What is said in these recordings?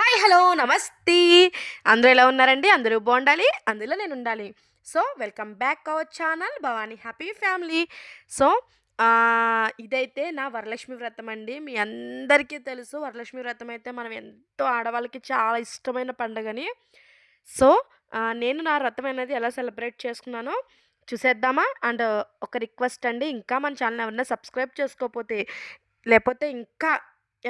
Hi hello నమస్తే. అందరూ ఎలా ఉన్నారండి? అందరూ బాగుండాలి అందులో నేను ఉండాలి. So welcome back our channel Bhavani happy family. So ఇదైతే నా వరలక్ష్మి వ్రతం అండి. మీ అందరికీ తెలుసు వరలక్ష్మి వ్రతం అయితే మనం ఎంతో ఆడవాళ్ళకి చాలా ఇష్టమైన పండుగని. సో నేను నా వ్రతం అనేది ఎలా సెలబ్రేట్ చేసుకున్నానో చూసేద్దామా? అండ్ ఒక రిక్వెస్ట్ అండి ఇంకా మన ఛానల్ ఎవరైనా సబ్స్క్రైబ్ చేసుకోకపోతే లేకపోతే ఇంకా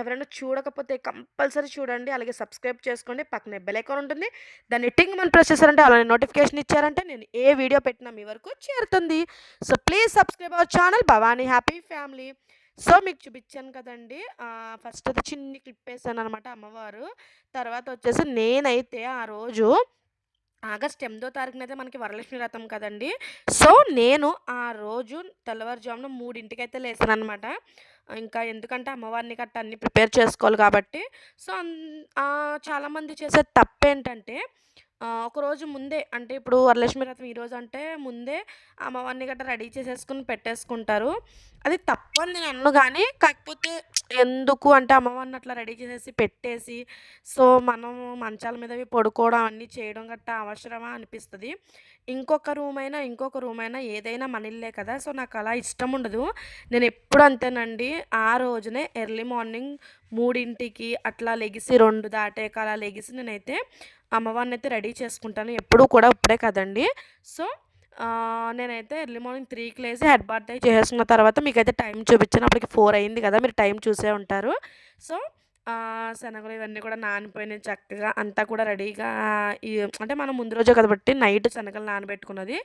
ఎవరైనా చూడకపోతే కంపల్సరీ చూడండి. అలాగే సబ్స్క్రైబ్ చేసుకోండి. పక్కనే బెల్ ఐకాన్ ఉంటుంది. దాన్ని టింగ్ మనం ప్రెస్ చేశారంటే అలానే నోటిఫికేషన్ ఇచ్చారంటే నేను ఏ వీడియో పెట్టినా మీ వరకు చేరుతుంది. So please subscribe our channel. Bhavani happy family. So మీకు చూపించాను కదండి. ఫస్ట్ అది చిన్ని క్లిప్ వేసాను అనమాట అమ్మవారు. తర్వాత వచ్చేసి నేనైతే ఆ రోజు ఆగస్ట్ ఎనిమిదో తారీఖున అయితే మనకి వరలక్ష్మి వ్రతం కదండి. సో నేను ఆ రోజు తెల్లవారుజామున మూడింటికి అయితే లేసాను అనమాట ఇంకా ఎందుకంటే అమ్మవారిని గట్ట అన్ని ప్రిపేర్ చేసుకోవాలి కాబట్టి. సో చాలామంది చేసే తప్పు ఏంటంటే ఒకరోజు ముందే అంటే ఇప్పుడు వరలక్ష్మి వ్రతం ఈరోజు అంటే ముందే అమ్మవారిని గట్రా రెడీ చేసేసుకుని పెట్టేసుకుంటారు. అది తప్పని నేను అన్ను కానీ కాకపోతే ఎందుకు అంటే అమ్మవారిని అట్లా రెడీ చేసేసి పెట్టేసి సో మనం మంచాల మీదవి పడుకోవడం అన్నీ చేయడం గట్ట అవసరమా అనిపిస్తుంది. ఇంకొక రూమ్ అయినా ఇంకొక రూమ్ అయినా ఏదైనా మనిల్లే కదా సో నాకు అలా ఇష్టం ఉండదు. నేను ఎప్పుడు అంతేనండి ఆ రోజునే ఎర్లీ మార్నింగ్ మూడింటికి అట్లా లెగిసి రెండు దాటాక అలా లెగిసి నేనైతే అమ్మవారిని అయితే రెడీ చేసుకుంటాను. ఎప్పుడూ కూడా ఇప్పుడే కదండి. సో నేనైతే ఎర్లీ మార్నింగ్ త్రీకి లేసి హెడ్ బాత్ అయి చేసేసుకున్న తర్వాత మీకైతే టైం చూపించాను అప్పటికి ఫోర్ అయింది కదా మీరు టైం చూసే ఉంటారు. సో శనగలు ఇవన్నీ కూడా నానిపోయినాయి చక్కగా. అంతా కూడా రెడీగా అంటే మనం ముందు రోజే కాబట్టి నైట్ శనగలు నానబెట్టుకున్నది.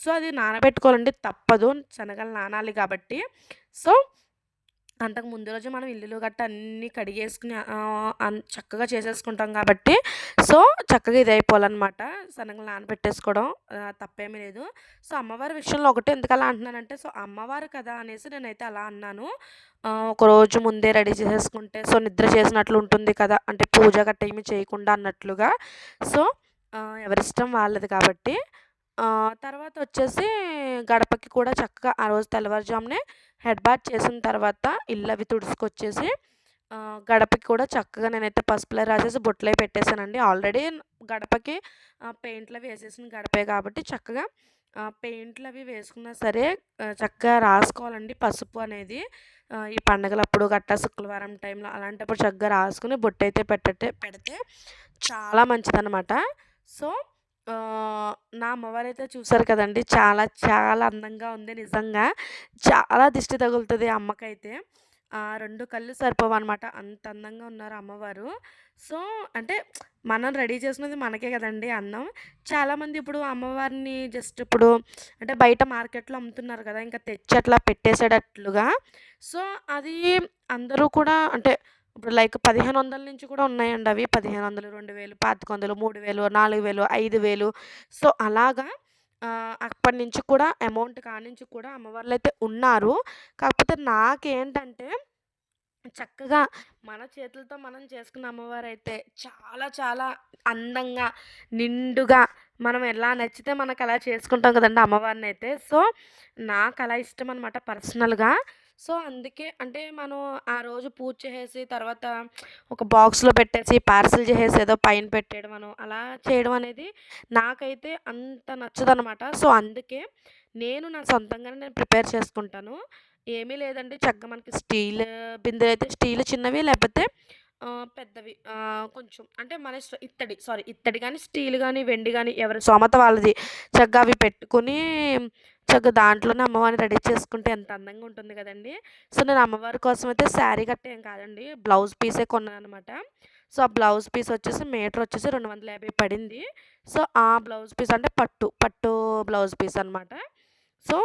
సో అది నానబెట్టుకోవాలంటే తప్పదు. శనగలు నానాలి కాబట్టి. సో అంతకు ముందు రోజు మనం ఇల్లులు గట్ట అన్నీ కడిగేసుకుని చక్కగా చేసేసుకుంటాం కాబట్టి. సో చక్కగా ఇది అయిపోవాలన్నమాట సన్నగా నానబెట్టేసుకోవడం తప్పేమీ లేదు. సో అమ్మవారి విషయంలో ఒకటి ఎందుకు అలా అంటున్నానంటే సో అమ్మవారు కదా అనేసి నేనైతే అలా అన్నాను. ఒకరోజు ఒక రోజు ముందే రెడీ చేసేసుకుంటే సో నిద్ర చేసినట్లు ఉంటుంది కదా అంటే పూజ గట్ట ఏమి చేయకుండా అన్నట్లుగా. సో ఎవరిష్టం వాళ్ళది కాబట్టి. తర్వాత వచ్చేసి గడపకి కూడా చక్కగా ఆ రోజు తెల్లవారుజామునే హెడ్ బాత్ చేసిన తర్వాత ఇల్లు అవి తుడుచుకొచ్చేసి గడపకి కూడా చక్కగా నేనైతే పసుపులో రాసేసి బొట్లే పెట్టేశానండి. ఆల్రెడీ గడపకి పెయింట్లు అవి వేసేసిన గడపే కాబట్టి చక్కగా పెయింట్లు అవి వేసుకున్నా సరే చక్కగా రాసుకోవాలండి పసుపు అనేది. ఈ పండగలప్పుడు గట్టా శుక్రవారం టైంలో అలాంటప్పుడు చక్కగా రాసుకుని బొట్టు అయితే పెట్టే పెడితే చాలా మంచిదన్నమాట. సో నా అమ్మవారు అయితే చూసారు కదండి! చాలా చాలా అందంగా ఉంది నిజంగా. చాలా దిష్టి తగులుతుంది అమ్మకైతే. రెండు కళ్ళు సరిపోవు అనమాట అంత అందంగా ఉన్నారు అమ్మవారు. సో అంటే మనం రెడీ చేసుకున్నది మనకే కదండి అన్నం. చాలామంది ఇప్పుడు అమ్మవారిని జస్ట్ ఇప్పుడు అంటే బయట మార్కెట్లో అమ్ముతున్నారు కదా! ఇంకా తెచ్చి అట్లా పెట్టేసేటట్లుగా. సో అది అందరూ కూడా అంటే ఇప్పుడు లైక్ పదిహేను వందల నుంచి కూడా ఉన్నాయండి అవి. పదిహేను వందలు రెండు వేలు పాతిక వందలు మూడు వేలు నాలుగు వేలు ఐదు వేలు. సో అలాగా అప్పటి నుంచి కూడా అమౌంట్ కానించి కూడా అమ్మవార్లు అయితే ఉన్నారు. కాకపోతే నాకేంటంటే చక్కగా మన చేతులతో మనం చేసుకున్న అమ్మవారు అయితే చాలా చాలా అందంగా నిండుగా మనం ఎలా నచ్చితే మనకు అలా చేసుకుంటాం కదండి అమ్మవారిని అయితే సో నాకు అలా ఇష్టం అనమాట పర్సనల్గా. సో అందుకే అంటే మనం ఆ రోజు పూజ చేసేసి తర్వాత ఒక బాక్స్లో పెట్టేసి పార్సల్ చేసేసి ఏదో పైన పెట్టేయడం మనం అలా చేయడం అనేది నాకైతే అంత నచ్చదనమాట. సో అందుకే నేను నా సొంతంగానే నేను ప్రిపేర్ చేసుకుంటాను. ఏమీ లేదండి చక్కగా మనకి స్టీల్ బిందెలు అయితే స్టీల్ చిన్నవి లేకపోతే పెద్దవి. కొంచెం. అంటే మన ఇత్తడి. సారీ ఇత్తడి కానీ స్టీల్ కానీ వెండి కానీ ఎవరి సోమత వాళ్ళది. చక్కగా అవి పెట్టుకుని చక్కగా దాంట్లోనే అమ్మవారిని రెడీ చేసుకుంటే ఎంత అందంగా ఉంటుంది కదండి. సో నేను అమ్మవారి కోసం అయితే శారీ కట్ట ఏం కాదండి. బ్లౌజ్ పీసే కొన్నాను అనమాట సో ఆ బ్లౌజ్ పీస్ వచ్చేసి మీటర్ వచ్చేసి రెండు వందల యాభై పడింది. సో ఆ బ్లౌజ్ పీస్ అంటే పట్టు పట్టు బ్లౌజ్ పీస్ అనమాట సో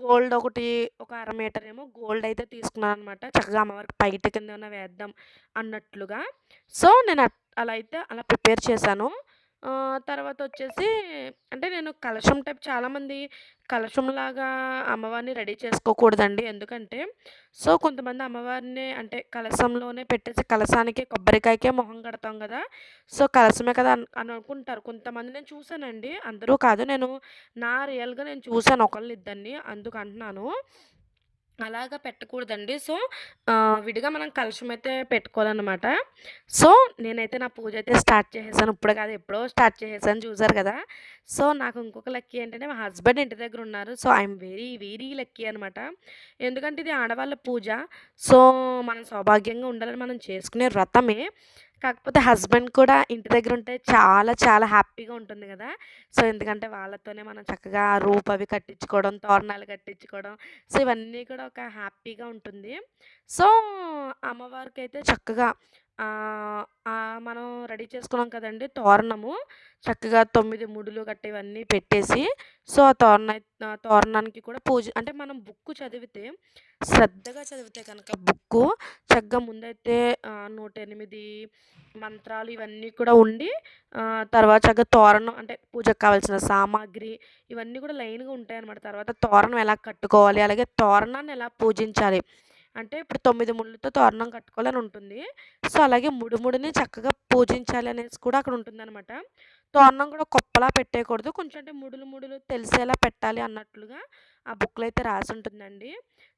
గోల్డ్ ఒకటి ఒక అర మీటర్ ఏమో గోల్డ్ అయితే తీసుకున్నాను అనమాట చక్కగా అమ్మవారికి పైట కింద ఉన్న వేద్దాం అన్నట్లుగా. సో నేను అలా అయితే అలా ప్రిపేర్ చేశాను. తర్వాత వచ్చేసి అంటే నేను కలశం టైప్ చాలామంది కలశంలాగా అమ్మవారిని రెడీ చేసుకోకూడదండి. ఎందుకంటే సో కొంతమంది అమ్మవారిని అంటే కలశంలోనే పెట్టేసి కలశానికి కొబ్బరికాయకే మొహం కడతాం కదా! సో కలశమే కదా అని అనుకుంటారు. కొంతమంది నేను చూశానండి అందరూ కాదు నేను నా రియల్గా నేను చూశాను ఒకళ్ళు ఇద్దరిని అందుకు అంటున్నాను. అలాగా పెట్టకూడదండి. సో, విడిగా మనం కలశం అయితే పెట్టుకోవాలనమాట. సో, నేనైతే నా పూజ అయితే స్టార్ట్ చేసేసాను. ఇప్పుడు కాదు ఎప్పుడో స్టార్ట్ చేసేసాను చూసారు కదా! సో, నాకు ఇంకొక లక్కీ ఏంటంటే మా హస్బెండ్ ఇంటి దగ్గర ఉన్నారు. So, I am very, very lucky అనమాట. ఎందుకంటే ఇది ఆడవాళ్ళ పూజ. సో, మనం సౌభాగ్యంగా ఉండాలని మనం చేసుకునే వ్రతమే. కాకపోతే హస్బెండ్ కూడా ఇంటి దగ్గర ఉంటే చాలా, చాలా హ్యాపీగా ఉంటుంది కదా సో, ఎందుకంటే వాళ్ళతోనే మనం చక్కగా రూప్ అవి కట్టించుకోవడం, తోరణాలు కట్టించుకోవడం. సో, ఇవన్నీ కూడా ఒక హ్యాపీగా ఉంటుంది. సో, అమ్మవారికైతే చక్కగా మనం రెడీ చేసుకున్నాం కదండీ తోరణము. చక్కగా తొమ్మిది ముడులు గట్టి ఇవన్నీ పెట్టేసి, సో, ఆ తోరణ తోరణానికి కూడా పూజ అంటే మనం బుక్కు చదివితే, శ్రద్ధగా చదివితే కనుక బుక్కు చక్కగా ముందైతే నూట ఎనిమిది మంత్రాలు ఇవన్నీ కూడా ఉండి తర్వాత చక్కగా తోరణం అంటే పూజకు కావాల్సిన సామాగ్రి ఇవన్నీ కూడా లైన్‌గా ఉంటాయి అన్నమాట తర్వాత తోరణం ఎలా కట్టుకోవాలి, అలాగే తోరణాన్ని ఎలా పూజించాలి. అంటే ఇప్పుడు తొమ్మిది ముళ్ళతో తోరణం కట్టుకోవాలని ఉంటుంది. సో, అలాగే ముడుముడిని చక్కగా పూజించాలి అనేసి కూడా అక్కడ ఉంటుందనమాట. తోరణం కూడా కుప్పలా పెట్టేయకూడదు. కొంచెం అంటే ముడులు, ముడులు తెలిసేలా పెట్టాలి అన్నట్లుగా ఆ బుక్‌లో అయితే రాసుంటుందండి.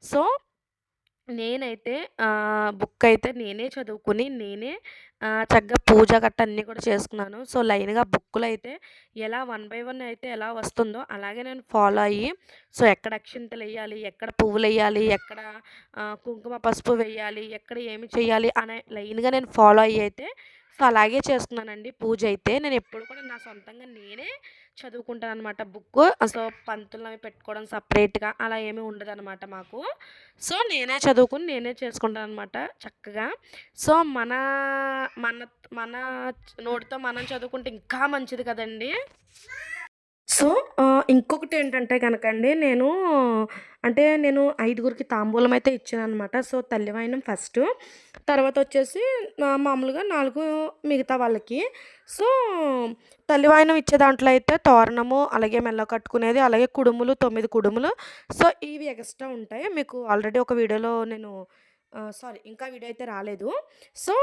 సో, నేనైతే బుక్ అయితే నేనే చదువుకొని, నేనే చక్కగా పూజ గట్ట అన్నీ కూడా చేసుకున్నాను. సో, లైన్‌గా బుక్కులు అయితే ఎలా వన్ బై వన్ అయితే ఎలా వస్తుందో అలాగే నేను ఫాలో అయ్యి, సో, ఎక్కడ అక్షింతలు వేయాలి ఎక్కడ పువ్వులు వేయాలి ఎక్కడ కుంకుమ, పసుపు వెయ్యాలి, ఎక్కడ ఏమి చేయాలి అనే లైన్‌గా నేను ఫాలో అయ్యి అయితే సో, అలాగే చేసుకున్నానండి పూజ అయితే. నేను ఎప్పుడు కూడా నా సొంతంగా నేనే చదువుకుంటాననమాట బుక్కు. సో, పంతులనవి పెట్టుకోవడం సెపరేట్‌గా అలా ఏమీ ఉండదనమాట మాకు. సో, నేనే చదువుకొని నేనే చేసుకుంటాననమాట చక్కగా. సో, మన మన మన నోటితో మనం చదువుకుంటే ఇంకా మంచిది కదండీ! సో, ఇంకొకటి ఏంటంటే కనుకండి నేను అంటే నేను ఐదుగురికి తాంబూలం అయితే ఇచ్చాను అనమాట సో, తల్లి ఫస్ట్ తర్వాత వచ్చేసి మామూలుగా నాలుగు మిగతా వాళ్ళకి. సో, తల్లి వాయనం ఇచ్చే దాంట్లో అయితే తోరణము, అలాగే మెల్ల కట్టుకునేది, అలాగే కుడుములు తొమ్మిది కుడుములు. సో, ఇవి ఎక్స్‌ట్రా ఉంటాయి. మీకు ఆల్రెడీ ఒక వీడియోలో నేను సారీ ఇంకా వీడియో అయితే రాలేదు. సో,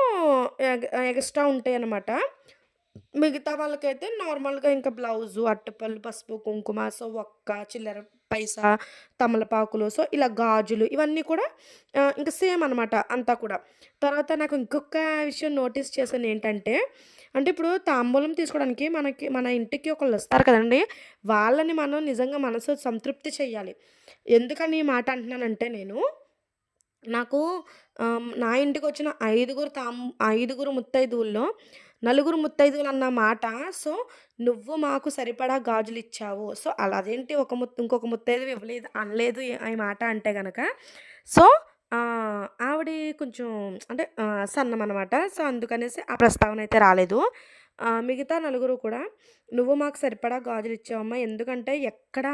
ఎక్స్ట్రా ఉంటాయి అన్నమాట మిగతా వాళ్ళకైతే నార్మల్‌గా ఇంకా బ్లౌజు, అట్టపళ్ళు, పసుపు, కుంకుమ, సో, ఒక్క, చిల్లర పైసా, తమలపాకులు, సో, ఇలా గాజులు ఇవన్నీ కూడా ఇంకా సేమ్ అనమాట అంతా కూడా. తర్వాత నాకు ఇంకొక విషయం నోటీస్ చేసాను ఏంటంటే అంటే ఇప్పుడు తాంబూలం తీసుకోవడానికి మనకి మన ఇంటికి ఒకళ్ళు వస్తారు కదండి వాళ్ళని మనం నిజంగా మనసు సంతృప్తి చేయాలి ఎందుకని ఈ మాట అంటున్నానంటే నేను, నాకు నా ఇంటికి వచ్చిన ఐదుగురు తాం ఐదుగురు ముత్తైదువుల్లో నలుగురు ముత్తైదువులన్న మాట. సో, నువ్వు మాకు సరిపడా గాజులు ఇచ్చావు సో, అలా అదేంటి ఒక ముత్ ఇంకొక ముత్తైదువు ఇవ్వలేదు అనలేదు ఈ మాట అంటే కనుక సో, ఆవిడ కొంచెం అంటే సన్నం అనమాట సో, అందుకనేసి ఆ ప్రస్తావన అయితే రాలేదు. మిగతా నలుగురు కూడా నువ్వు మాకు సరిపడా గాజులు ఇచ్చావమ్మా ఎందుకంటే ఎక్కడ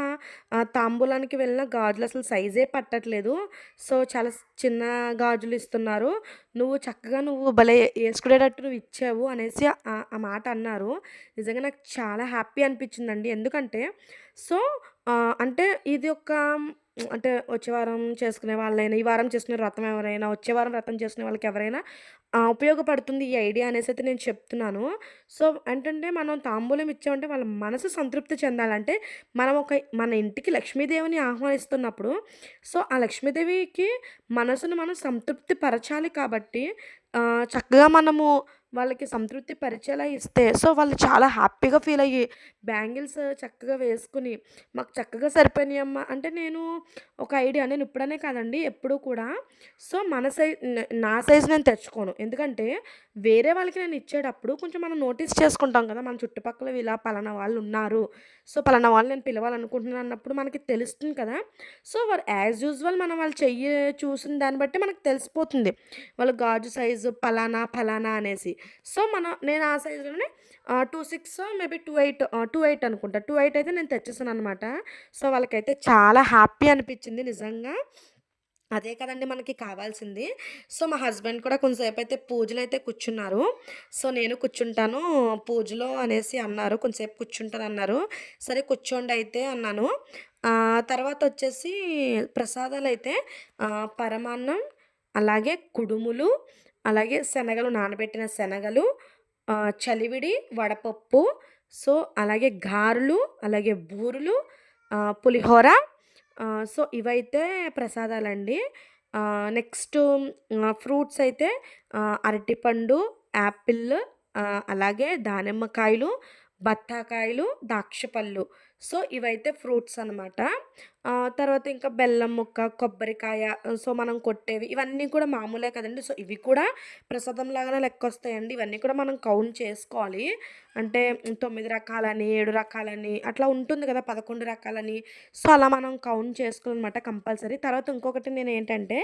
తాంబూలానికి వెళ్ళిన గాజులు అసలు సైజే పట్టట్లేదు. సో, చాలా చిన్న గాజులు ఇస్తున్నారు. నువ్వు చక్కగా నువ్వు భలే వేసుకునేటట్టు నువ్వు ఇచ్చావు అనేసి ఆ మాట అన్నారు. నిజంగా నాకు చాలా హ్యాపీ అనిపించిందండి. ఎందుకంటే సో, అంటే ఇది ఒక అంటే వచ్చే వారం చేసుకునే వాళ్ళైనా, ఈ వారం చేసుకునే వ్రతం ఎవరైనా, వచ్చే వారం వ్రతం చేసుకునే వాళ్ళకి ఎవరైనా ఉపయోగపడుతుంది ఈ ఐడియా అనేసి అయితే నేను చెప్తున్నాను. సో, ఏంటంటే మనం తాంబూలం ఇచ్చామంటే వాళ్ళ మనసు సంతృప్తి చెందాలంటే మనం ఒక మన ఇంటికి లక్ష్మీదేవిని ఆహ్వానిస్తున్నప్పుడు, సో, ఆ లక్ష్మీదేవికి మనసును మనం సంతృప్తి పరచాలి కాబట్టి చక్కగా మనము వాళ్ళకి సంతృప్తి పరిచేలా ఇస్తే, సో, వాళ్ళు చాలా హ్యాపీగా ఫీల్ అయ్యి బ్యాంగిల్స్ చక్కగా వేసుకుని మాకు చక్కగా సరిపోయినాయమ్మా అంటే నేను ఒక ఐడియా నేను ఇప్పుడనే కాదండి ఎప్పుడూ కూడా సో, మన సైజ్ నా సైజ్ నేను తెచ్చుకోను. ఎందుకంటే వేరే వాళ్ళకి నేను ఇచ్చేటప్పుడు కొంచెం మనం నోటీస్ చేసుకుంటాం కదా! మన చుట్టుపక్కల ఇలా పలానా వాళ్ళు ఉన్నారు సో, పలానా వాళ్ళు నేను పిలవాలనుకుంటున్నాను అన్నప్పుడు మనకి తెలుస్తుంది కదా! సో, వారు యాజ్ యూజువల్ మనం వాళ్ళు చెయ్యి చూసిన దాన్ని బట్టి మనకు తెలిసిపోతుంది. వాళ్ళ గాజు సైజు పలానా, పలానా అనేసి. సో, మన నేను ఆ సైజులోనే two six maybe two eight two eight అనుకుంటా. 28 అయితే నేను తెచ్చేసాననమాట. సో, వాళ్ళకైతే చాలా హ్యాపీ అనిపించింది నిజంగా. అదే కదండీ మనకి కావాల్సింది. సో, మా హస్బెండ్ కూడా కొంచెంసేపు అయితే పూజలు అయితే కూర్చున్నారు. సో, నేను కూర్చుంటాను పూజలో అనేసి అన్నారు. కొంతసేపు కూర్చుంటానన్నారు. సరే కూర్చోండి అయితే అన్నాను. తర్వాత వచ్చేసి ప్రసాదాలు అయితే పరమాన్నం, అలాగే కుడుములు, అలాగే శనగలు నానబెట్టిన శనగలు, చలివిడి, వడపప్పు, సో, అలాగే గారెలు, అలాగే బూరెలు, పులిహోర, సో, ఇవైతే ప్రసాదాలండి. నెక్స్ట్ ఫ్రూట్స్ అయితే అరటిపండు, యాపిల్ అలాగే దానిమ్మకాయలు, బత్తాకాయలు, ద్రాక్షపళ్ళు. సో, ఇవైతే ఫ్రూట్స్ అనమాట. తర్వాత ఇంకా బెల్లం ముక్క, కొబ్బరికాయ సో, మనం కొట్టేవి ఇవన్నీ కూడా మామూలే కదండి సో, ఇవి కూడా ప్రసాదం లాగానే లెక్క వస్తాయండి ఇవన్నీ కూడా మనం కౌంట్ చేసుకోవాలి. అంటే తొమ్మిది రకాలని, ఏడు రకాలని అట్లా ఉంటుంది కదా! 11 రకాలని. సో, అలా మనం కౌంట్ చేసుకోవాలనమాట కంపల్సరీ. తర్వాత ఇంకొకటి నేను ఏంటంటే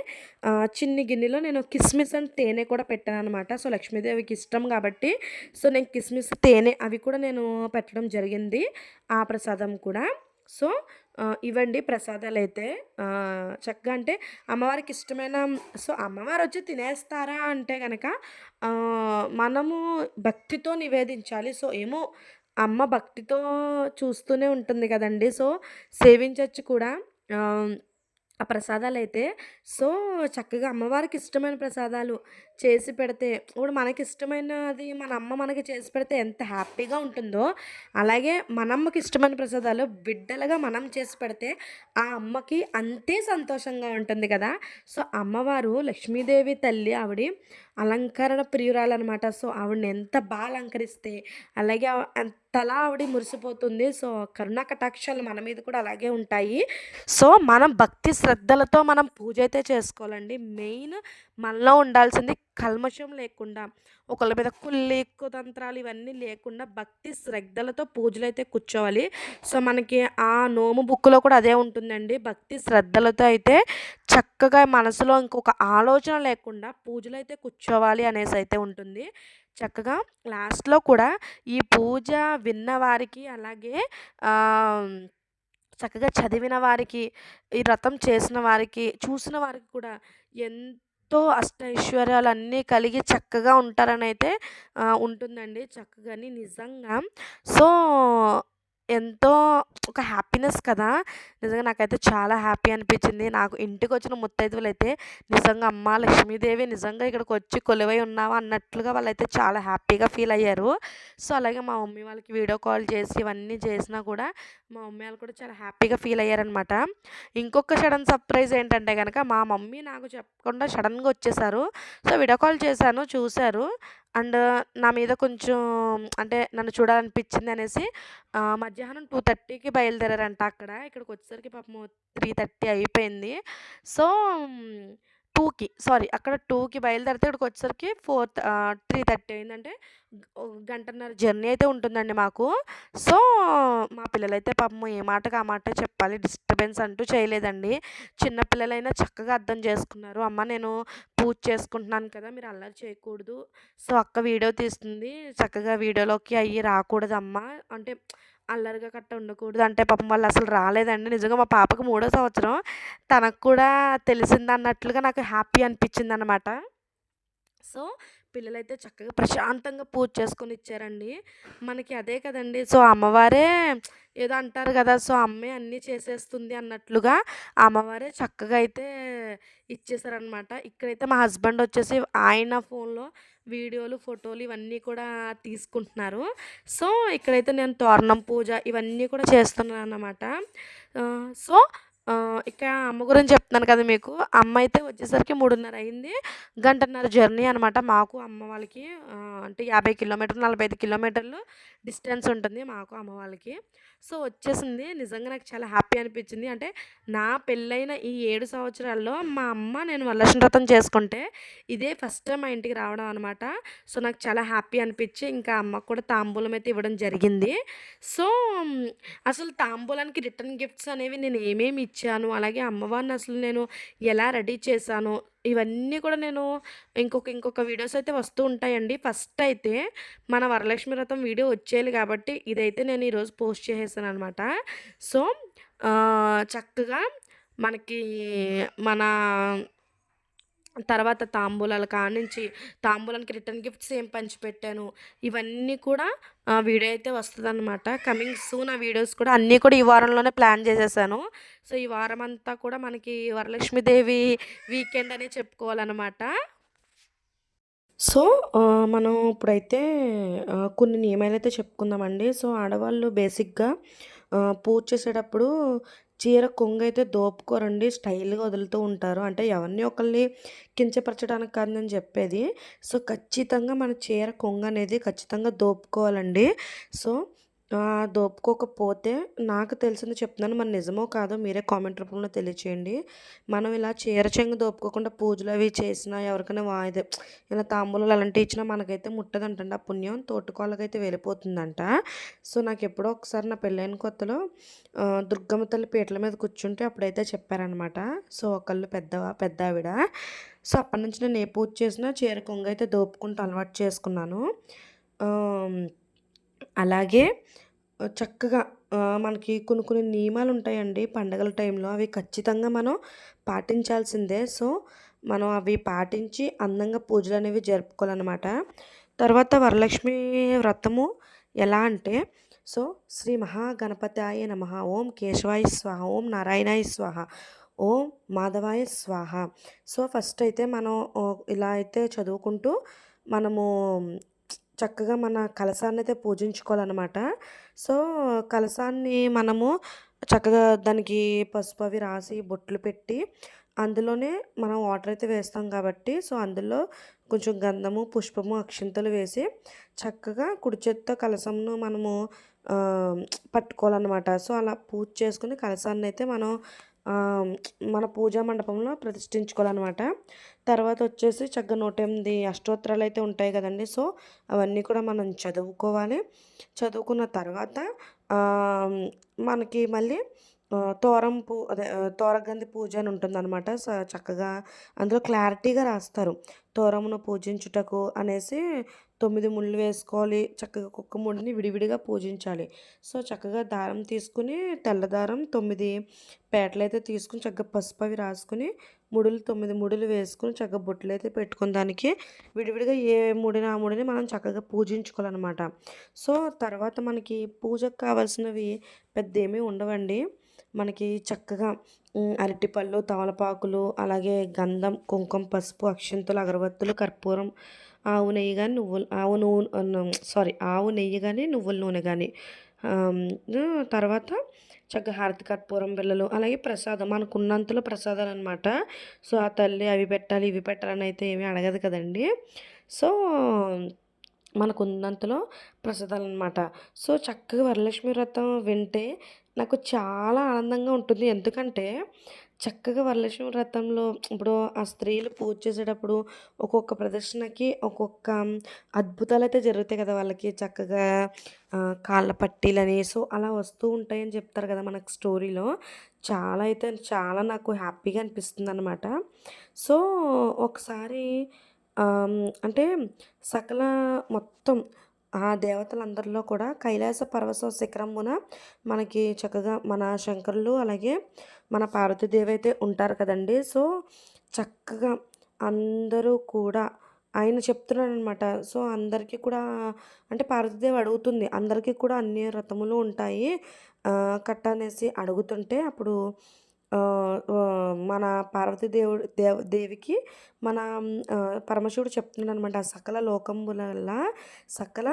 చిన్ని గిన్నెలో నేను కిస్మిస్ అండ్ తేనె కూడా పెట్టాననమాట. సో, లక్ష్మీదేవికి ఇష్టం కాబట్టి సో, నేను కిస్మిస్, తేనె అవి కూడా నేను పెట్టడం జరిగింది. ఆ ప్రసాదం కూడా. సో, ఇవ్వండి ప్రసాదాలు అయితే చక్కగా అంటే అమ్మవారికి ఇష్టమైన సో, అమ్మవారు వచ్చి తినేస్తారా అంటే కనుక మనము భక్తితో నివేదించాలి. సో, ఏమో అమ్మ భక్తితో చూస్తూనే ఉంటుంది కదండీ! సో, సేవించవచ్చు కూడా. ఆ ప్రసాదాలు అయితే సో, చక్కగా అమ్మవారికి ఇష్టమైన ప్రసాదాలు చేసి పెడితే ఇప్పుడు మనకిష్టమైనది మన అమ్మ మనకి చేసి పెడితే ఎంత హ్యాపీగా ఉంటుందో, అలాగే మనమ్మకి ఇష్టమైన ప్రసాదాలు బిడ్డలుగా మనం చేసి పెడితే ఆ అమ్మకి అంతే సంతోషంగా ఉంటుంది కదా! సో, అమ్మవారు లక్ష్మీదేవి తల్లి ఆవిడ అలంకరణ ప్రియురాలన్నమాట సో, ఆవిడని ఎంత బాగా అలంకరిస్తే అలాగే తలా ఆవిడి ఆవిడ మురిసిపోతుంది. సో, కరుణా కటాక్షాలు మన మీద కూడా అలాగే ఉంటాయి. సో, మనం భక్తి శ్రద్ధలతో మనం పూజ అయితే చేసుకోవాలండి. మెయిన్ మనలో ఉండాల్సింది కల్మషం లేకుండా, ఒకళ్ళ మీద కుల్లి, కుతంత్రాలు ఇవన్నీ లేకుండా భక్తి శ్రద్ధలతో పూజలు అయితే కూర్చోవాలి. సో, మనకి ఆ నోము బుక్కులో కూడా అదే ఉంటుందండి. భక్తి శ్రద్ధలతో అయితే చక్కగా మనసులో ఇంకొక ఆలోచన లేకుండా పూజలు అయితే కూర్చోవాలి అనేసి అయితే ఉంటుంది. చక్కగా లాస్ట్‌లో కూడా ఈ పూజ విన్నవారికి అలాగే చక్కగా చదివిన వారికి, ఈ వ్రతం చేసిన వారికి, చూసిన వారికి కూడా ఎంతో అష్టైశ్వర్యాలన్నీ కలిగి చక్కగా ఉంటారనైతే అయితే ఉంటుందండి చక్కగాని నిజంగా. సో, ఎంతో ఒక హ్యాపీనెస్ కదా! నిజంగా నాకైతే చాలా హ్యాపీ అనిపించింది. నాకు ఇంటికి ఇంటికొచ్చిన ముత్తైదువులైతే నిజంగా అమ్మ లక్ష్మీదేవి నిజంగా ఇక్కడికి వచ్చి కొలువై ఉన్నావా అన్నట్లుగా వాళ్ళైతే చాలా హ్యాపీగా ఫీల్ అయ్యారు. సో, అలాగే మా మమ్మీ వాళ్ళకి వీడియో కాల్ చేసి ఇవన్నీ చేసినా కూడా మా మమ్మీ వాళ్ళు కూడా చాలా హ్యాపీగా ఫీల్ అయ్యారనమాట. ఇంకొక సడన్ సర్ప్రైజ్ ఏంటంటే కనుక మా మమ్మీ నాకు చెప్పకుండా సడన్‌గా వచ్చేసారు. సో, వీడియో కాల్ చేశాను చూశారు అండ్ నా మీద కొంచెం అంటే నన్ను చూడాలనిపించింది అనేసి మధ్యాహ్నం టూ థర్టీకి బయలుదేరారంట అక్కడ. ఇక్కడికొచ్చేసరికి పాపం 3:30 అయిపోయింది. సో, టూకి సారీ అక్కడ టూకి బయలుదేరితే ఇక్కడికి వచ్చేసరికి ఫోర్త్ త్రీ థర్టీ అయిందంటే గంటన్నర జర్నీ అయితే ఉంటుందండి మాకు. సో, మా పిల్లలైతే పాపం ఏ మాటకి ఆ మాట చెప్పాలి. డిస్టర్బెన్స్ అంటూ చేయలేదండి. చిన్న పిల్లలైనా చక్కగా అర్థం చేసుకున్నారు. అమ్మ నేను పూజ చేసుకుంటున్నాను కదా! మీరు అల్లరి చేయకూడదు. సో, అక్క వీడియో తీస్తుంది. చక్కగా వీడియోలోకి అయ్యి రాకూడదమ్మా అంటే అల్లరిగా కట్ట ఉండకూడదు. అంటే పాపం వాళ్ళు అసలు రాలేదండి. నిజంగా మా పాపకు మూడో సంవత్సరం. తనకు కూడా తెలిసిందన్నట్లుగా నాకు హ్యాపీ అనిపించింది అనమాట సో, పిల్లలైతే చక్కగా ప్రశాంతంగా పూజ చేసుకొని ఇచ్చారండి. మనకి అదే కదండీ! సో, అమ్మవారే ఏదో అంటారు కదా! సో, అమ్మే అన్నీ చేసేస్తుంది అన్నట్లుగా అమ్మవారే చక్కగా అయితే ఇచ్చేసారనమాట. ఇక్కడైతే మా హస్బెండ్ వచ్చేసి ఆయన ఫోన్‌లో వీడియోలు, ఫోటోలు ఇవన్నీ కూడా తీసుకుంటున్నారు. సో, ఇక్కడైతే నేను తోరణం పూజ ఇవన్నీ కూడా చేస్తున్నాను అన్నమాట సో, ఇక అమ్మ గురించి చెప్తున్నాను కదా మీకు. అమ్మ అయితే వచ్చేసరికి 3:30 అయింది. గంటన్నర జర్నీ అనమాట మాకు అమ్మ వాళ్ళకి. అంటే 50 కిలోమీటర్లు, 45 కిలోమీటర్లు డిస్టెన్స్ ఉంటుంది మాకు అమ్మ వాళ్ళకి. సో, వచ్చేసింది. నిజంగా నాకు చాలా హ్యాపీ అనిపించింది. అంటే నా పెళ్ళైన ఈ ఏడు సంవత్సరాల్లో మా అమ్మ నేను వరలక్ష్మి వ్రతం చేసుకుంటే ఇదే ఫస్ట్ టైం మా ఇంటికి రావడం అనమాట. సో, నాకు చాలా హ్యాపీ అనిపించి ఇంకా అమ్మకు కూడా తాంబూలం అయితే ఇవ్వడం జరిగింది. సో, అసలు తాంబూలానికి రిటర్న్ గిఫ్ట్స్ అనేవి నేను ఏమేమి ఇచ్చాను, అలాగే అమ్మవారిని అసలు నేను ఎలా రెడీ చేశాను, ఇవన్నీ కూడా నేను ఇంకొక ఇంకొక వీడియోస్ అయితే వస్తూ ఉంటాయండి. ఫస్ట్ అయితే మన వరలక్ష్మి వ్రతం వీడియో వచ్చేయాలి కాబట్టి ఇదైతే నేను ఈరోజు పోస్ట్ చేసేసాను అనమాట సో, చక్కగా మనకి మన తర్వాత తాంబూలాల కాడ్నుంచి తాంబూలానికి రిటర్న్ గిఫ్ట్స్ ఏం పంచిపెట్టాను, ఇవన్నీ కూడా వీడియో అయితే వస్తుందన్నమాట కమింగ్ సూన్ ఆ వీడియోస్ కూడా అన్నీ కూడా ఈ వారంలోనే ప్లాన్ చేసేసాను. సో, ఈ వారం అంతా కూడా మనకి వరలక్ష్మీదేవి వీకెండ్ అనే చెప్పుకోవాలన్నమాట సో, మనం ఇప్పుడైతే కొన్ని నియమాలు అయితే చెప్పుకుందామండి. సో, ఆడవాళ్ళు బేసిక్‌గా పూజ చేసేటప్పుడు చీర కొంగు అయితే దోపుకోరండి. స్టైల్‌గా వదులుతూ ఉంటారు. అంటే ఎవరిని ఒకరిని కించపరచడానికి కాదు నేను చెప్పేది. సో, ఖచ్చితంగా మన చీర కొంగు అనేది ఖచ్చితంగా దోపుకోవాలండి. సో, దోపుకోకపోతే నాకు తెలిసింది చెప్తున్నాను. మరి నిజమో కాదో మీరే కామెంట్ రూపంలో తెలియచేయండి. మనం ఇలా చీరచెంగు దోపుకోకుండా పూజలు అవి చేసినా, ఎవరికైనా వా ఇలా తాంబూలాలు అలాంటివి ఇచ్చినా మనకైతే ముట్టదంటండి ఆ పుణ్యం. తోటకోళ్ళకైతే వెళ్ళిపోతుందంట. సో, నాకు ఎప్పుడో ఒకసారి నా పెళ్ళైన కొత్తలో దుర్గమ్మ తల్లి పీటల మీద కూర్చుంటే అప్పుడైతే చెప్పారనమాట. సో, ఒకళ్ళు పెద్ద పెద్దావిడ. సో, అప్పటి నుంచి నేను ఏ పూజ చేసినా చీర కొంగైతే దోపుకుంటూ అలవాటు చేసుకున్నాను. అలాగే చక్కగా మనకి కొన్ని కొన్ని నియమాలు ఉంటాయండి పండగల టైంలో. అవి ఖచ్చితంగా మనం పాటించాల్సిందే. సో, మనం అవి పాటించి అందంగా పూజలు అనేవి జరుపుకోవాలనమాట. తర్వాత వరలక్ష్మి వ్రతము ఎలా అంటే సో, శ్రీ మహాగణపతాయ నమ ఓం కేశవాయ స్వాహ, ఓం నారాయణాయ స్వాహ, ఓం మాధవాయ స్వాహ. సో, ఫస్ట్ అయితే మనం ఇలా అయితే చదువుకుంటూ మనము చక్కగా మన కలసాన్ని అయితే పూజించుకోవాలన్నమాట. సో, కలసాన్ని మనము చక్కగా దానికి పసుపు అవి రాసి బొట్లు పెట్టి అందులోనే మనం వాటర్ అయితే వేస్తాం కాబట్టి సో, అందులో కొంచెం గంధము, పుష్పము, అక్షింతలు వేసి చక్కగా కుడి చేత్తో కలసంను మనము పట్టుకోవాలన్నమాట. సో, అలా పూజ చేసుకుని కలసాన్ని అయితే మనం మన పూజా మండపంలో ప్రతిష్ఠించుకోవాలన్నమాట తర్వాత వచ్చేసి చక్కగా నూట ఎనిమిది అష్టోత్తరాలు అయితే ఉంటాయి కదండీ! సో, అవన్నీ కూడా మనం చదువుకోవాలి. చదువుకున్న తర్వాత మనకి మళ్ళీ తోరం పూ అదే తోరగంది పూజ అని ఉంటుందన్నమాట స చక్కగా అందులో క్లారిటీగా రాస్తారు. తోరమును పూజించుటకు అనేసి తొమ్మిది ముళ్ళు వేసుకోవాలి. చక్కగా కుక్క ముడిని విడివిడిగా పూజించాలి. సో, చక్కగా దారం తీసుకొని తెల్లదారం తొమ్మిది పేటలు అయితే తీసుకొని చక్కగా పసుపు అవి రాసుకుని ముడులు తొమ్మిది ముడులు వేసుకొని చక్కగా బొట్లయితే పెట్టుకుని దానికి విడివిడిగా ఏ ముడిని ఆ ముడిని మనం చక్కగా పూజించుకోవాలన్నమాట సో, తర్వాత మనకి పూజకు కావాల్సినవి పెద్దేమీ ఉండవండి. మనకి చక్కగా అరటిపళ్ళు, తమలపాకులు, అలాగే గంధం, కుంకుమ, పసుపు, అక్షంతులు అగరబత్తులు, కర్పూరం, ఆవు నెయ్యి కానీ నువ్వులు ఆవు నూనె సారీ ఆవు నెయ్యి కానీ నువ్వుల నూనె కానీ తర్వాత చక్కగా హారతి కర్పూరం బిళ్ళలు, అలాగే ప్రసాదం మనకున్నంతలో ప్రసాదాలు అనమాట సో, ఆ తల్లి అవి పెట్టాలి, ఇవి పెట్టాలని అయితే ఏమీ అడగదు కదండీ! సో, మనకున్నంతలో ప్రసాదాలు అనమాట సో, చక్కగా వరలక్ష్మి వ్రతం వింటే నాకు చాలా ఆనందంగా ఉంటుంది. ఎందుకంటే చక్కగా వరలక్ష్మి వ్రతంలో ఇప్పుడు ఆ స్త్రీలు పూజ చేసేటప్పుడు ఒక్కొక్క ప్రదర్శనకి ఒక్కొక్క అద్భుతాలు అయితే జరుగుతాయి కదా! వాళ్ళకి చక్కగా కాళ్ళ పట్టీలని సో, అలా వస్తూ ఉంటాయని చెప్తారు కదా! మనకు స్టోరీలో. చాలా అయితే చాలా నాకు హ్యాపీగా అనిపిస్తుంది అనమాట సో, ఒకసారి అంటే సకల మొత్తం ఆ దేవతలందరిలో కూడా కైలాస పర్వత శిఖరమున మనకి చక్కగా మన శంకరులు అలాగే మన పార్వతీదేవి అయితే ఉంటారు కదండీ! సో, చక్కగా అందరూ కూడా ఆయన చెప్తున్నాడనమాట. సో, అందరికీ కూడా అంటే పార్వతీదేవి అడుగుతుంది. అందరికీ కూడా అన్ని రథములు ఉంటాయి. కట్ట అనేసి అడుగుతుంటే అప్పుడు మన పార్వతీదేవుడు దేవుడు దేవికి మన పరమశివుడు చెప్తున్నాడు అనమాట సకల లోకంబులల్లా సకల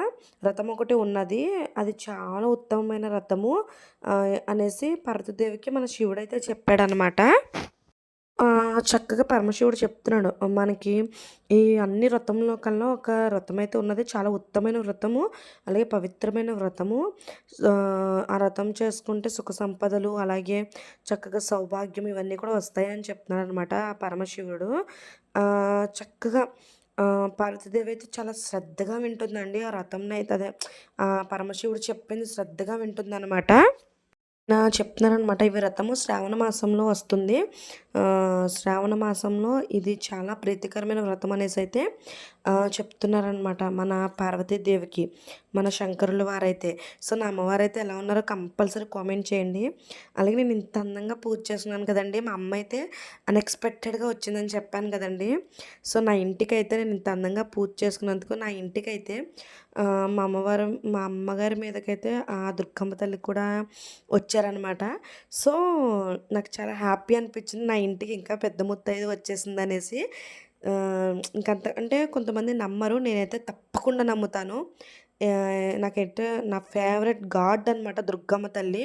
రథం ఒకటి ఉన్నది. అది చాలా ఉత్తమమైన రథము అనేసి పార్వతీదేవికి మన శివుడైతే చెప్పాడనమాట. చక్కగా పరమశివుడు చెప్తున్నాడు. మనకి ఈ అన్ని వ్రతంలో కల్లా ఒక వ్రతం అయితే ఉన్నది. చాలా ఉత్తమైన వ్రతము. అలాగే పవిత్రమైన వ్రతము. ఆ వ్రతం చేసుకుంటే సుఖ సంపదలు అలాగే చక్కగా సౌభాగ్యం ఇవన్నీ కూడా వస్తాయని చెప్తున్నాడనమాట ఆ పరమశివుడు. చక్కగా పార్వతీదేవి అయితే చాలా శ్రద్ధగా వింటుందండి. ఆ వ్రతంనైతే అదే ఆ పరమశివుడు చెప్పింది శ్రద్ధగా వింటుందనమాట. నా చెప్తున్నాననమాట. ఈ వ్రతము శ్రావణ మాసంలో వస్తుంది. శ్రావణ మాసంలో ఇది చాలా ప్రీతికరమైన వ్రతం అనేసి అయితే చెప్తున్నారనమాట మన పార్వతీదేవికి. మన శంకరుల వారైతే. సో, నా అమ్మవారైతే ఎలా ఉన్నారో కంపల్సరీ కామెంట్ చేయండి. అలాగే నేను ఇంత అందంగా పూజ చేస్తున్నాను కదండి మా అమ్మ అయితే అన్‌ఎక్స్‌పెక్టెడ్‌గా వచ్చిందని చెప్పాను కదండీ! సో, నా ఇంటికైతే నేను ఇంత అందంగా పూజ చేసుకున్నందుకు నా ఇంటికైతే మా అమ్మవారు మా అమ్మగారి మీదకైతే ఆ దుర్గమ్మ తల్లి కూడా వచ్చారనమాట. సో, నాకు చాలా హ్యాపీ అనిపించింది. నా ఇంటికి ఇంకా పెద్ద ముత్తైదు వచ్చేసింది అనేసి ఇంకంత అంటే కొంతమంది నమ్మరు. నేనైతే తప్పకుండా నమ్ముతాను. నాకైతే నా ఫేవరెట్ గాడ్ అనమాట దుర్గమ్మ తల్లి.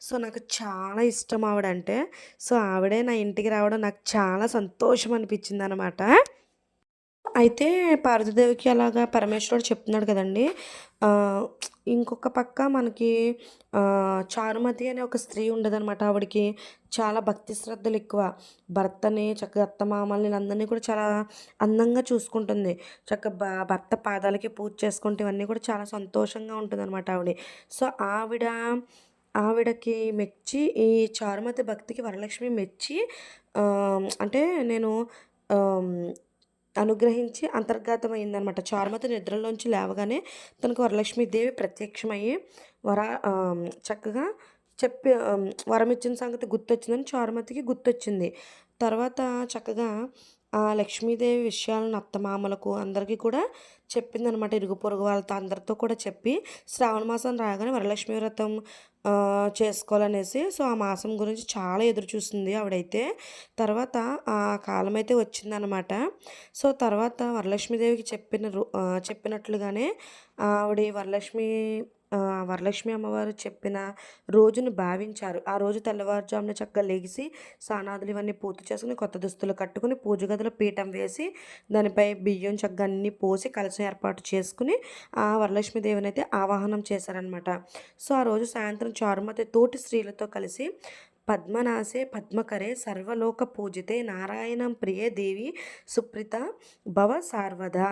సో, నాకు చాలా ఇష్టం ఆవిడంటే. సో, ఆవిడే నా ఇంటికి రావడం నాకు చాలా సంతోషం అనిపించింది అనమాట అయితే పార్వతీదేవికి అలాగా పరమేశ్వరుడు చెప్తున్నాడు కదండీ! ఇంకొక పక్క మనకి చారుమతి అనే ఒక స్త్రీ ఉండదనమాట. ఆవిడకి చాలా భక్తి శ్రద్ధలు ఎక్కువ భర్తని చక్కగా అత్తమామల్ని అందరినీ కూడా చాలా అందంగా చూసుకుంటుంది. చక్కగా భర్త పాదాలకి పూజ చేసుకుంటే ఇవన్నీ కూడా చాలా సంతోషంగా ఉంటుందన్నమాట ఆవిడ. సో, ఆవిడ ఆవిడకి మెచ్చి ఈ చారుమతి భక్తికి వరలక్ష్మి మెచ్చి అంటే నేను అనుగ్రహించి అంతర్గతమైందనమాట. చారుమతి నిద్రలోంచి లేవగానే తనకు వరలక్ష్మీదేవి ప్రత్యక్షమయ్యి వర చక్కగా చెప్పి వరం వరమిచ్చిన సంగతి గుర్తొచ్చిందని చారుమతికి గుర్తొచ్చింది. తర్వాత చక్కగా ఆ లక్ష్మీదేవి విషయాలను అత్తమామలకు అందరికీ కూడా చెప్పిందనమాట. ఇరుగు పొరుగు వాళ్ళతో అందరితో కూడా చెప్పి శ్రావణ మాసం రాగానే వరలక్ష్మి వ్రతం చేసుకోవాలనేసి సో, ఆ మాసం గురించి చాలా ఎదురు చూసింది ఆవిడైతే. తర్వాత ఆ కాలమైతే వచ్చిందనమాట. సో, తర్వాత వరలక్ష్మీదేవికి చెప్పిన చెప్పినట్లుగానే ఆవిడ వరలక్ష్మి వరలక్ష్మి అమ్మవారు చెప్పిన రోజును భావించారు. ఆ రోజు తెల్లవారుజామున చక్కగా లెగిసి స్నానాదులు ఇవన్నీ పూర్తి చేసుకుని కొత్త దుస్తులు కట్టుకొని, పూజ గదిలో పీఠం వేసి, దానిపై బియ్యం చక్కగా అన్నీ పోసి కలసం ఏర్పాటు చేసుకుని ఆ వరలక్ష్మి దేవుని అయితే ఆవాహనం చేశారనమాట. సో, ఆ రోజు సాయంత్రం చారుమతి తోటి స్త్రీలతో కలిసి పద్మనాసే పద్మకరే సర్వలోక పూజితే నారాయణం ప్రియే దేవి సుప్రిత భవ సార్వదా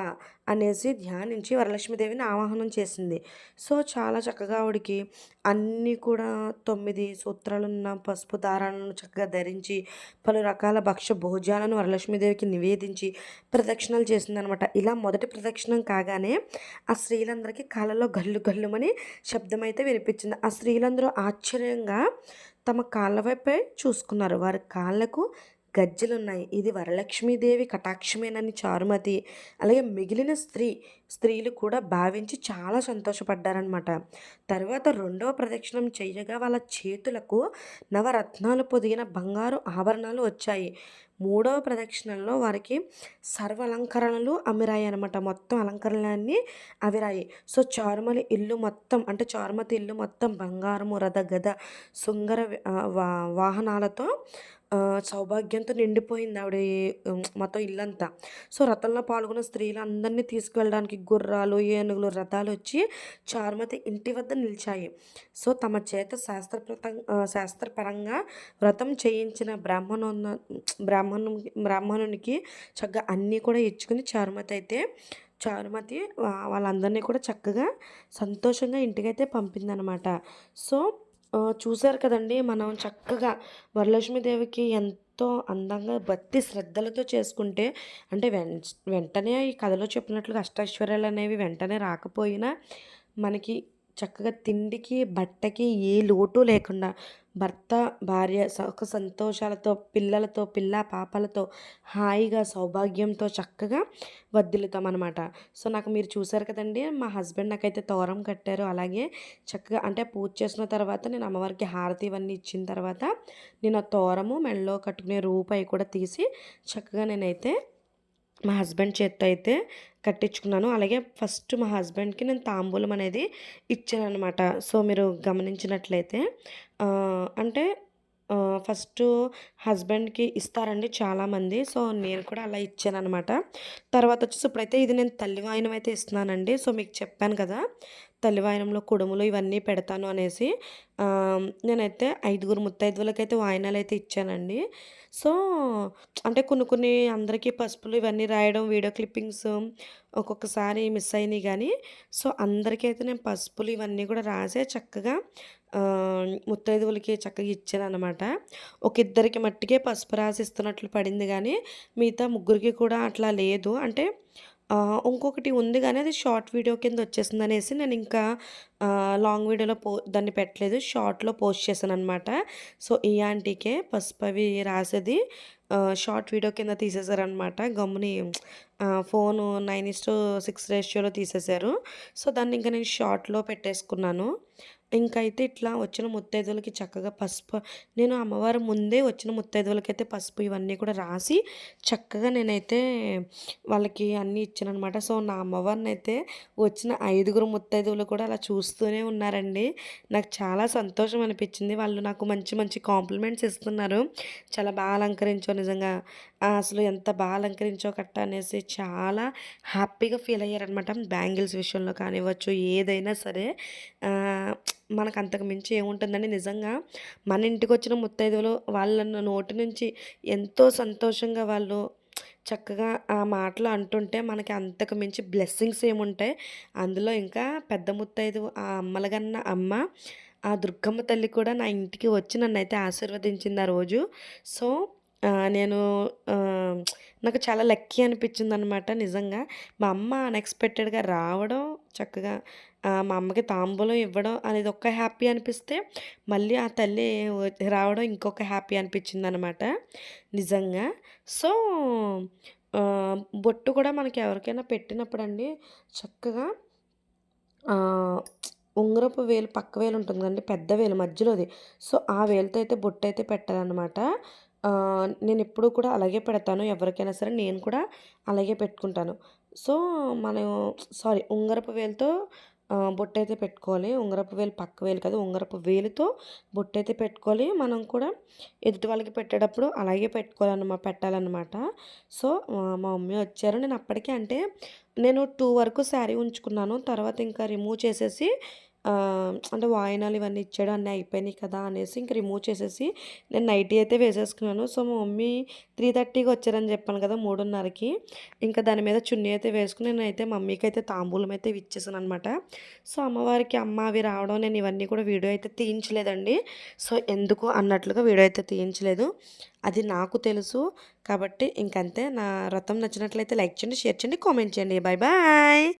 అనేసి ధ్యానించి వరలక్ష్మీదేవిని ఆవాహనం చేసింది. సో, చాలా చక్కగా ఆవిడకి అన్నీ కూడా తొమ్మిది సూత్రాలున్న పసుపు దారాలను చక్కగా ధరించి, పలు రకాల భక్ష భోజనాలను వరలక్ష్మీదేవికి నివేదించి ప్రదక్షిణలు చేసిందనమాట. ఇలా మొదటి ప్రదక్షిణం కాగానే ఆ స్త్రీలందరికీ కాళ్ళలో గల్లు గల్లుమని శబ్దమైతే వినిపించింది. ఆ స్త్రీలందరూ ఆశ్చర్యంగా తమ కాళ్ళ వైపే చూసుకున్నారు. వారి కాళ్ళకు గజ్జలున్నాయి ఇది వరలక్ష్మీదేవి కటాక్షమేనని చారుమతి, అలాగే మిగిలిన స్త్రీ స్త్రీలు కూడా భావించి చాలా సంతోషపడ్డారనమాట. తర్వాత రెండవ ప్రదక్షిణం చేయగా వాళ్ళ చేతులకు నవరత్నాలు పొదిగిన బంగారు ఆభరణాలు వచ్చాయి. మూడవ ప్రదక్షిణంలో వారికి సర్వ అలంకరణలు అమిరాయి అనమాట మొత్తం అలంకరణలన్నీ అవిరాయి. సో, చారుమలి ఇల్లు మొత్తం అంటే చారుమతి ఇల్లు మొత్తం బంగారము, రథ, గద, సుంగర వా వాహనాలతో సౌభాగ్యంతో నిండిపోయింది ఆవిడ మొత్తం ఇల్లంతా. సో, రథంలో పాల్గొన్న స్త్రీలందరినీ తీసుకువెళ్ళడానికి గుర్రాలు, ఏనుగులు, రథాలొచ్చి చారుమతి ఇంటి వద్ద నిలిచాయి. సో, తమ చేత శాస్త్రప్రతం శాస్త్రపరంగా వ్రతం చేయించిన బ్రాహ్మణున్న బ్రాహ్మణు బ్రాహ్మణునికి చక్కగా అన్నీ కూడా ఇచ్చుకుని చారుమతి అయితే చారుమతి వాళ్ళందరినీ కూడా చక్కగా సంతోషంగా ఇంటికైతే పంపిందనమాట. సో, చూశారు కదండి కదండీ! మనం చక్కగా వరలక్ష్మీదేవికి ఎంతో అందంగా భక్తి శ్రద్ధలతో చేసుకుంటే అంటే వెం వెంటనే ఈ కథలో చెప్పినట్లుగా అష్టైశ్వర్యాలనేవి వెంటనే రాకపోయినా మనకి చక్కగా తిండికి, బట్టకి ఏ లోటు లేకుండా భర్త, భార్య సుఖ సంతోషాలతో, పిల్లలతో, పిల్లా పాపలతో హాయిగా సౌభాగ్యంతో చక్కగా వర్ధిల్లుతామనమాట. సో, నాకు మీరు చూసారు కదండీ! మా హస్బెండ్ నాకైతే తోరం కట్టారు. అలాగే చక్కగా అంటే పూజ చేసిన తర్వాత నేను అమ్మవారికి హారతి ఇవన్నీ ఇచ్చిన తర్వాత నేను ఆ తోరము, మెడలో కట్టుకునే రూపాయి కూడా తీసి చక్కగా నేనైతే మా హస్బెండ్ చేత్తో అయితే కట్టించుకున్నాను. అలాగే ఫస్ట్ మా హస్బెండ్‌కి నేను తాంబూలం అనేది ఇచ్చాననమాట. సో, మీరు గమనించినట్లయితే అంటే ఫస్ట్ హస్బెండ్‌కి ఇస్తారండి చాలామంది. సో, నేను కూడా అలా ఇచ్చాననమాట. తర్వాత వచ్చేసి ఇప్పుడైతే ఇది నేను తల్లివాయనం అయితే ఇస్తున్నానండి. సో, మీకు చెప్పాను కదా! తల్లివాయనంలో కుడుములు ఇవన్నీ పెడతాను అనేసి. నేనైతే ఐదుగురు ముత్తైదువులకైతే అయితే ఇచ్చానండి. సో, అంటే కొన్ని కొన్ని అందరికీ పసుపులు ఇవన్నీ రాయడం, వీడియో క్లిప్పింగ్స్ ఒక్కొక్కసారి మిస్ అయినాయి కానీ సో, అందరికీ అయితే నేను పసుపులు ఇవన్నీ కూడా రాసే చక్కగా ముత్తైదువులకి చక్కగా ఇచ్చాను అనమాట ఒక ఇద్దరికి మట్టికే పసుపు రాసి ఇస్తున్నట్లు పడింది కానీ మిగతా ముగ్గురికి కూడా అట్లా లేదు. అంటే ఇంకొకటి ఉంది కానీ అది షార్ట్ వీడియో కింద వచ్చేసిందనేసి నేను ఇంకా లాంగ్ వీడియోలో పో దాన్ని పెట్టలేదు. షార్ట్‌లో పోస్ట్ చేశాననమాట. సో, ఈ ఆంటీకే పసుపు అవి రాసేది షార్ట్ వీడియో కింద తీసేశారనమాట. గమ్ముని ఫోన్ నైన్ ఇస్టు సిక్స్ రేషియోలో తీసేశారు. సో, దాన్ని ఇంకా నేను షార్ట్‌లో పెట్టేసుకున్నాను. ఇంకైతే ఇట్లా వచ్చిన ముత్తైదులకి చక్కగా పసుపు నేను అమ్మవారు ముందే వచ్చిన ముత్తైదులకైతే పసుపు ఇవన్నీ కూడా రాసి చక్కగా నేనైతే వాళ్ళకి అన్నీ ఇచ్చాననమాట. సో నా అమ్మవారిని అయితే వచ్చిన ఐదుగురు ముత్తైదువులు కూడా అలా చూస్తూనే ఉన్నారండి. నాకు చాలా సంతోషం అనిపించింది. వాళ్ళు నాకు మంచి మంచి కాంప్లిమెంట్స్ ఇస్తున్నారు. చాలా బాగా అలంకరించో నిజంగా. అసలు ఎంత బాగా అలంకరించో కట్ట అనేసి చాలా హ్యాపీగా ఫీల్ అయ్యారనమాట బ్యాంగిల్స్ విషయంలో కానివ్వచ్చు ఏదైనా సరే. మనకు అంతకు మించి ఏముంటుందండి? నిజంగా మన ఇంటికి వచ్చిన ముత్తైదువులు వాళ్ళ నోటి నుంచి ఎంతో సంతోషంగా వాళ్ళు చక్కగా ఆ మాటలు అంటుంటే మనకి అంతకు మించి బ్లెస్సింగ్స్ ఏముంటాయి. అందులో ఇంకా పెద్ద ముత్తైదు ఆ అమ్మలగన్న అమ్మ ఆ దుర్గమ్మ తల్లి కూడా నా ఇంటికి వచ్చి నన్ను అయితే ఆశీర్వదించింది ఆ రోజు. సో నేను నాకు చాలా లక్కీ అనిపించింది అనమాట నిజంగా. మా అమ్మ అన్ఎక్స్పెక్టెడ్గా రావడం చక్కగా మా అమ్మకి తాంబూలం ఇవ్వడం అనేది ఒక్క హ్యాపీ అనిపిస్తే మళ్ళీ ఆ తల్లి రావడం ఇంకొక హ్యాపీ అనిపించింది అనమాట నిజంగా. సో బొట్టు కూడా మనకి ఎవరికైనా పెట్టినప్పుడు అండి చక్కగా ఉంగరపు వేలు పక్క వేలు ఉంటుంది కదండి పెద్ద వేలు మధ్యలోది. సో ఆ వేలుతో అయితే బొట్టు అయితే పెట్టాలన్నమాట. నేను ఎప్పుడు కూడా అలాగే పెడతాను. ఎవరికైనా సరే నేను కూడా అలాగే పెట్టుకుంటాను. సో మనం సారీ ఉంగరపు వేలుతో బొట్టు అయితే పెట్టుకోవాలి. ఉంగరపు వేలు పక్క వేలు కాదు ఉంగరపు వేలుతో బొట్టు అయితే పెట్టుకోవాలి. మనం కూడా ఎదుటి వాళ్ళకి పెట్టేటప్పుడు అలాగే పెట్టుకోవాలన్నమాట పెట్టాలన్నమాట. సో మా మమ్మీ వచ్చారు. నేను అప్పటికే అంటే నేను టూ వరకు శారీ ఉంచుకున్నాను. తర్వాత ఇంకా రిమూవ్ చేసేసి అంటే వాయినాలు ఇవన్నీ ఇచ్చాడు అన్నీ అయిపోయినాయి కదా అనేసి ఇంక రిమూవ్ చేసేసి నేను నైటీ అయితే వేసేసుకున్నాను. సో మా మమ్మీ త్రీ థర్టీకి వచ్చారని చెప్పాను కదా మూడున్నరకి. ఇంకా దాని మీద చున్నీ అయితే వేసుకుని నేను అయితే మమ్మీకి అయితే తాంబూలం అయితే ఇచ్చేసాను అనమాట సో అమ్మవారికి అమ్మ అవి రావడం నేను ఇవన్నీ కూడా వీడియో అయితే తీయించలేదండి. సో ఎందుకు అన్నట్లుగా వీడియో అయితే తీయించలేదు. అది నాకు తెలుసు కాబట్టి ఇంకంతే. నా రథం నచ్చినట్లయితే లైక్ చేయండి షేర్ చేయండి కామెంట్ చేయండి. Bye bye